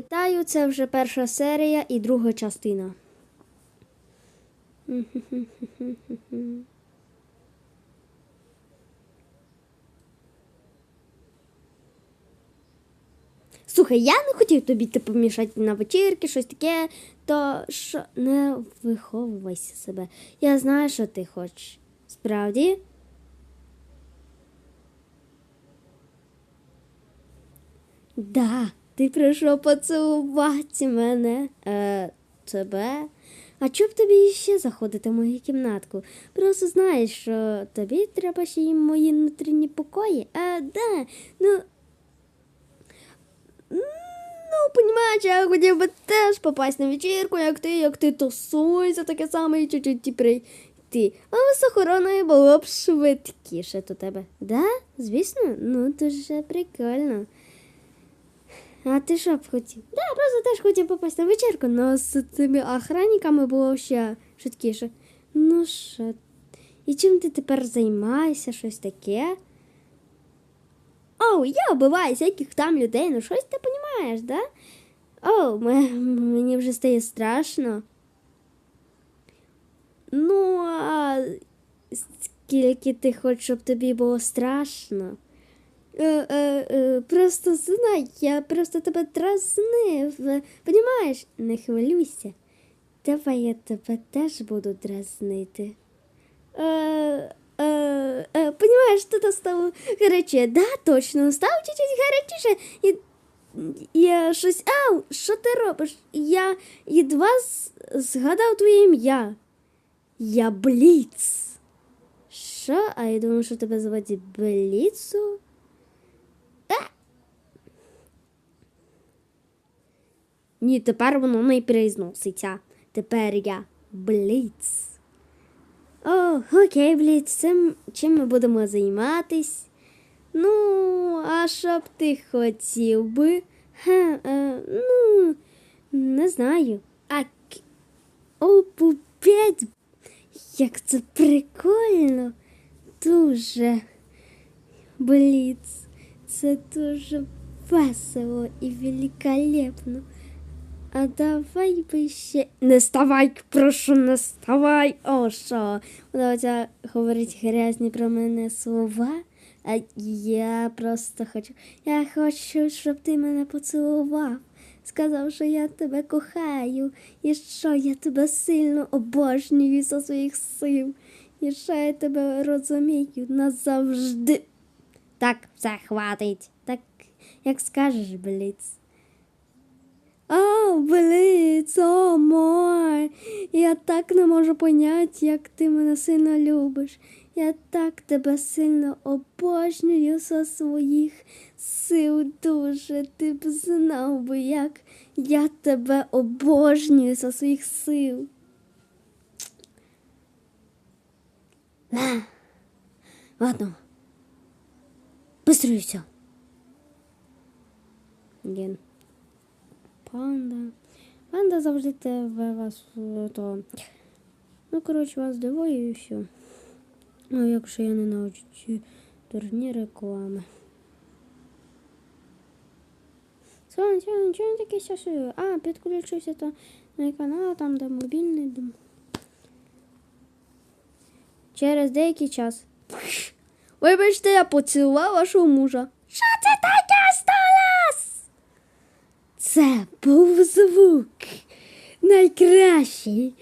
Вітаю, це вже перша серія і друга частина. Слухай, я не хотів тобі типу, мішати на вечірки, щось таке, то що не виховувайся себе. Я знаю, що ти хочеш. Справді? Да, ти прийшов поцілувати мене, е, тебе. А чоб тобі ще заходити в мою кімнатку? Просто знаєш, що тобі треба ще й мої внутрішні покої. Е, да, ну. Ну, понімаєш, я хотів би теж попасть на вечірку, як ти, як ти тусуєшся, таке саме і чуть-чуть прийти. Але з охороною було б швидкіше до тебе. Да? Звісно, ну дуже прикольно. А ти що б хотів? Да, просто теж хотів попасти на вечірку, але з цими охранниками було ще швидкіше. Ну що, і чим ти тепер займаєшся, щось таке? Оу, я вбиваю всяких там людей, ну щось ти розумієш, да? Оу, ме- мені вже стає страшно. Ну, а скільки ти хочеш, щоб тобі було страшно? Е, е, е, просто знай, я просто тебе дразнив. Понімаєш? Не хвилюйся. Давай я тебе теж буду дразнити. Е, е, е, понімаєш, ти стало гаряче. Да, точно, став чуть-чуть гарячіше. І я щось. Ау, що ти робиш? Я едва згадав твоє ім'я. Я Бліц. Що? А я думаю, що тебе звати Бліцу? Ні, тепер воно не перезноситься. Тепер я Бліц. О, окей, Бліц, цим чим ми будемо займатись? Ну, а що б ти хотів би? Ха, е, ну, не знаю. А о, пупець, як це прикольно. Дуже. Бліц, це дуже весело і великолепно. А давай би ще. Не ставай, прошу, не ставай. О, що? Вона говорить грязні про мене слова. А я просто хочу. Я хочу, щоб ти мене поцілував. Сказав, що я тебе кохаю, і що я тебе сильно обожнюю за своїх сил. І що я тебе розумію назавжди. Так, все хватить. Так, як скажеш, Бліц. О, Бліц, о мой. Я так не можу поняти, як ти мене сильно любиш. Я так тебе сильно обожнюю за своїх сил дуже. Ти б знав би, як я тебе обожнюю за своїх сил. На. Ладно. Быстрее все. Панда. Панда завжди тебе вас е, то. Ну, коротше, вас дивує і все. Ну, якщо я не навчу дурні реклами. Сон, сон, не таке часую. А, підключився то на канал, там де мобільний дом. Через деякий час. Вибачте, я поцілував вашого мужа. Що це? Це був звук найкращий.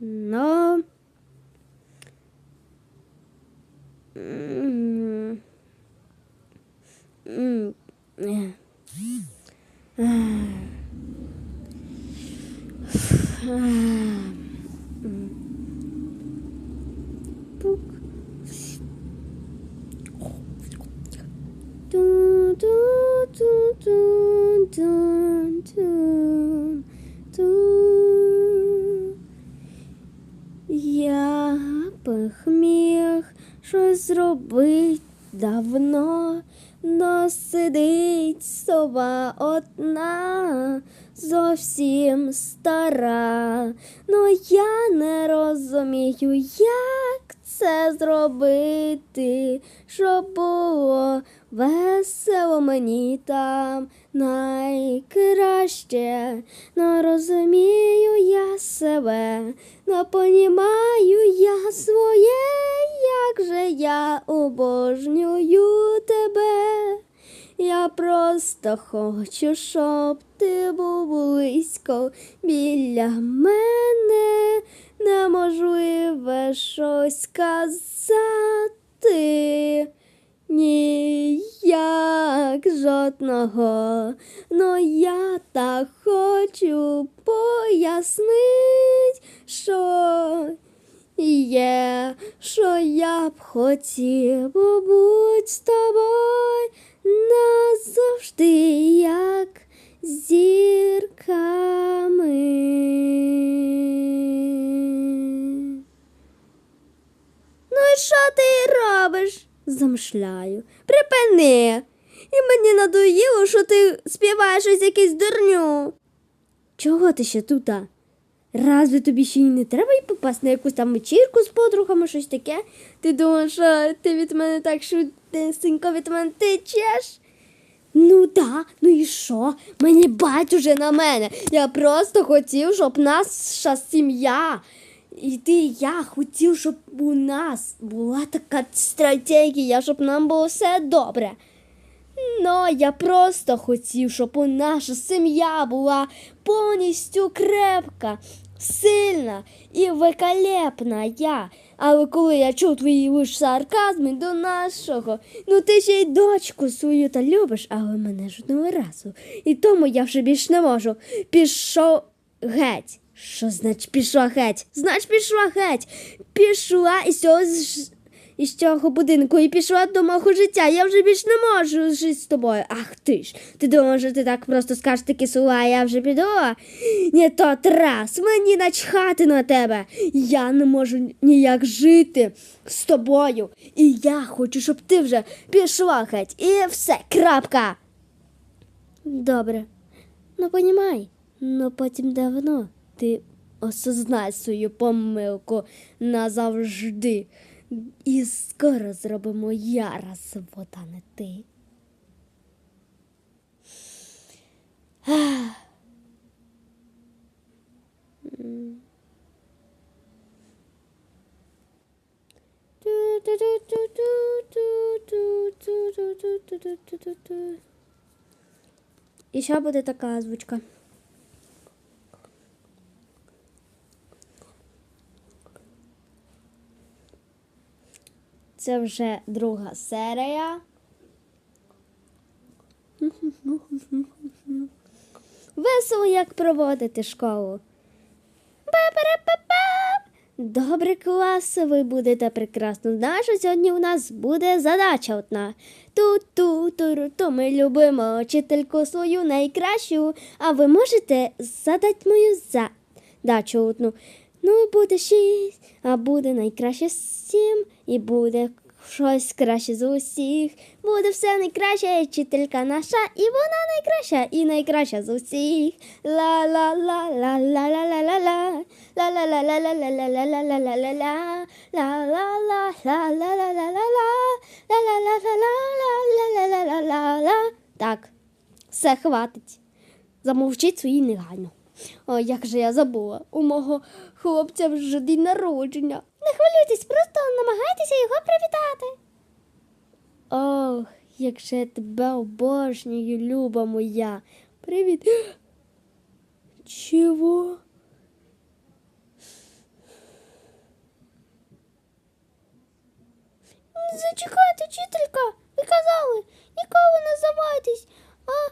Ну. Но. Міг щось зробити давно, но сидить сова одна, зовсім стара. Ну я не розумію, як це зробити, щоб було весело мені там найкраще. Не розумію я себе, не понімаю я своє, як же я обожнюю. Я просто хочу, щоб ти був близько біля мене. Неможливе щось сказати. Ніяк жодного, но я так хочу пояснить, що є, що я б хотів бути з тобою назавжди, як зірками. Ну і що ти робиш? замшляю. Припини. І мені надоїло, що ти співаєш ось якийсь дурню. Чого ти ще тут? А? Разве тобі ще й не треба й попасти на якусь там вечірку з подругами, щось таке? Ти думаєш, що ти від мене так швидесенько від мене течеш? Ну да, ну і що? Мені байдуже на мене. Я просто хотів, щоб наша сім'я. І ти і я хотів, щоб у нас була така стратегія, щоб нам було все добре. Ну, я просто хотів, щоб у наша сім'я була повністю крепка, сильна і великолепна я. Але коли я чув твої лиш сарказми до нашого, ну ти ще й дочку свою та любиш, але мене жодного разу. І тому я вже більш не можу. Пішов геть. Що значить пішла геть? Значить пішла геть. Пішла із цього, із цього будинку і пішла до мого життя. Я вже більш не можу жити з тобою. Ах ти ж. Ти думаєш, що ти так просто скажеш такі слова, а я вже піду? Ні, тот раз. Мені начхати на тебе. Я не можу ніяк жити з тобою. І я хочу, щоб ти вже пішла геть. І все, крапка. Добре. Ну, понімай, ну потім давно ти осознай свою помилку назавжди. І скоро зробимо я раз а не ти. Ах. І ще буде така звучка. Це вже друга серія. Весело, як проводити школу. Добре, клас, ви будете прекрасно знати, сьогодні у нас буде задача одна. Ту-ту, туру-ту, ми любимо вчительку свою найкращу, а ви можете задати мою задачу одну. Ну, буде шість, а буде найкраще сім, і буде щось краще з усіх. Буде все найкраще, вчителька наша, і вона найкраща, і найкраща з усіх. Ла-ла-ла-ла-ла-ла-ла-ла-ла. Ла-ла-ла-ла-ла-ла-ла-ла-ла-ла-ла. Ла-ла-ла-ла-ла-ла-ла-ла. Хлопця вже день народження. Не хвилюйтесь, просто намагайтеся його привітати. Ох, як же я тебе обожнюю, люба моя. Привіт. Чого? Зачекайте, вчителька, ви казали, ніколи не здавайтесь, а.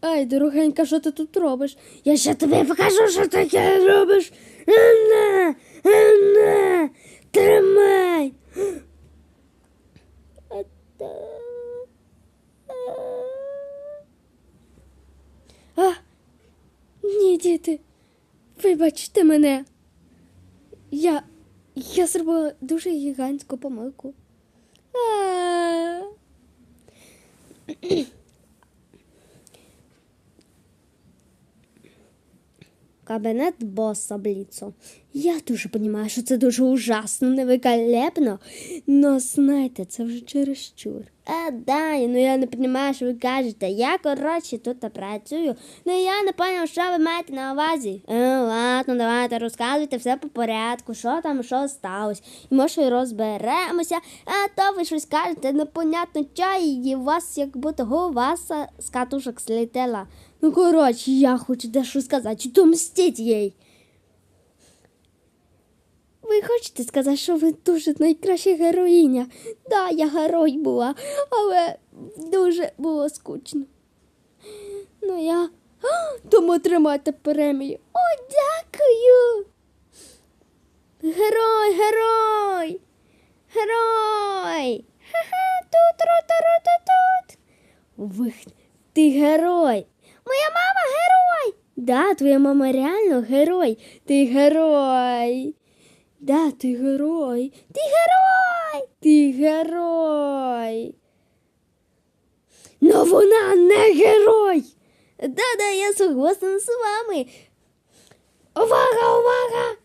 Ай, дорогенька, що ти тут робиш? Я ще тобі покажу, що таке робиш. Анна, Анна, тримай. діти, вибачте мене. Я. Я зробила дуже гігантську помилку. Кабінет боса Бліцо. Я дуже розумію, що це дуже ужасно, невиколепно. Но знаєте, це вже чересчур. А, да, ну я не розумію, що ви кажете. Я, коротше, тут працюю. Ну я не зрозумів, що ви маєте на увазі. Е, ладно, давайте розказуйте все по порядку, що там, що сталося. І може розберемося, а то ви щось кажете, непонятно чого, і у вас як будто голова з катушок слетела. Ну, коротше, я хочу дещо сказати, то мстіть їй. Ви хочете сказати, що ви дуже найкраща героїня? Да, я герой була, але дуже було скучно. Ну я. А, Тому тримайте премію. О, дякую. Герой, герой. Герой. Ха-ха, тут, рота, рота, тут. Ви, ти герой. Моя мама герой. Да, твоя мама реально герой. Ти герой. Да, ти герой. Ти герой. Ти герой. Но вона не герой. Да-да, я согласна з вами. Увага, увага!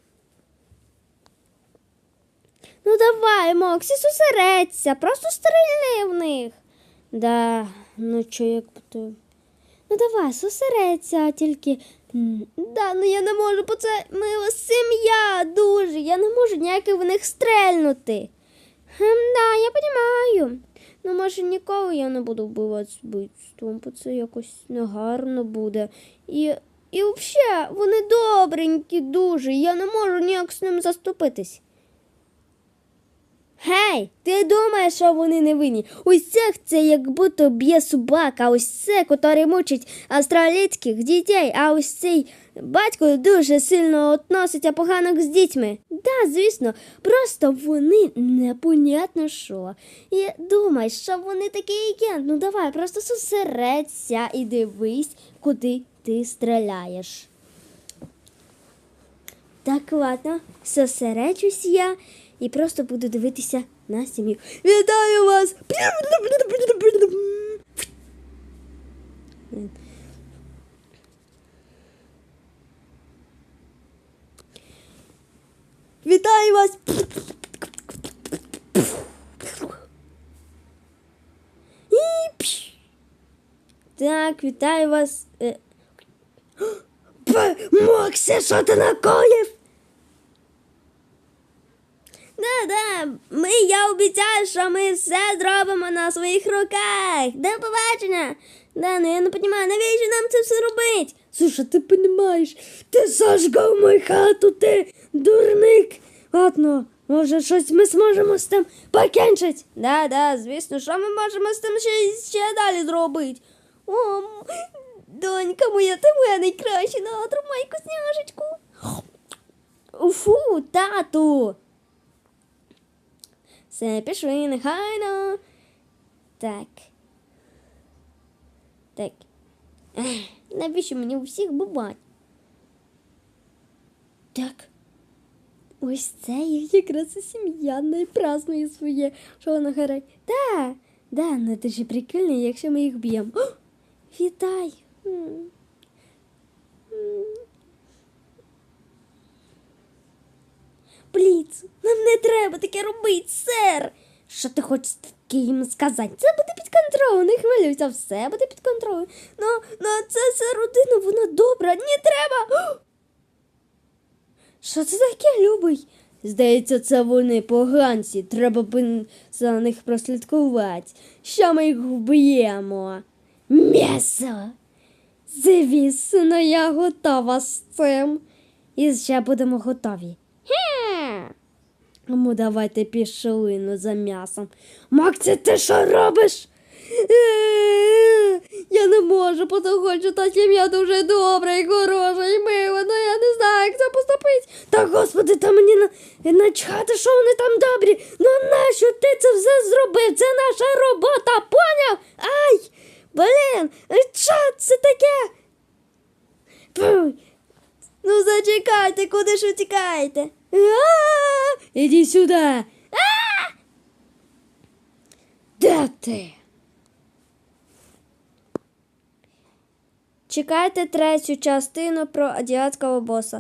Ну давай, Моксі, зосередься, просто стрільни в них. Да, ну чо як то. Ну давай, зосередься, тільки. Да, ну я не можу, бо це ми сім'я дуже. Я не можу ніяк в них стрельнути. Хм, да, я розумію. Ну, може, ніколи я не буду вбивати з вбивством, бо це якось негарно буде. І, і взагалі, вони добренькі дуже, я не можу ніяк з ним заступитись. Гей, ти думаєш, що вони не винні? Усіх це як будто б'є собака, ось це, котрий мучить австралійських дітей, а ось цей батько дуже сильно относиться погано з дітьми. Да, звісно, просто вони непонятно що. І думаєш, що вони такі агент. Ну давай, просто зосередься і дивись, куди ти стріляєш. Так, ладно, зосереджусь я і просто буду дивитися на сім'ю. Вітаю вас! Вітаю вас! І пш. Так, вітаю вас. Е, Моксі, що ти накоїв? Ми, я обіцяю, що ми все зробимо на своїх руках. До побачення. Да, ну я не розумію, навіщо нам це все робить? Слушай, ти розумієш, ти зажгав мою хату, ти дурник. Ладно, може щось ми зможемо з тим покінчити. Да, да, звісно, що ми можемо з тим ще, ще далі зробити. О, донька моя, ти моя найкраща, на тримай косняшечку. Уфу, тату. Все, пішли, нехайно. Так. Так. Ех, навіщо мені у всіх бувати? Так. Ось це якраз і сім'я не празднує своє, що вона герой. Да, да, ну це ж прикольно, якщо ми їх б'ємо. О, Бліц, нам не треба таке робити, сер. Що ти хочеш таке їм сказати? Це буде під контролем, не хвилюйся, все буде під контролем. Ну, ну це все родина, вона добра, не треба. Що це таке, любий? Здається, це вони поганці. Треба б за них прослідкувати. Що ми їх вб'ємо? М'ясо. Звісно, я готова з цим. І ще будемо готові. Ну, давайте пішли ну, за м'ясом. Максі, ти що робиш? Е, Я не можу, тому що та сім'я дуже добра і хороша, і мила, ну я не знаю, як це поступити. Та господи, та мені на... начхати, що вони там добрі. Ну нащо ти це все зробив? Це наша робота, поняв? Ай! Блін, що це таке? Фу, Ну зачекайте, куди ж утікаєте? А! Іди сюди. А! Де ти? Чекайте третю частину про азіатського боса.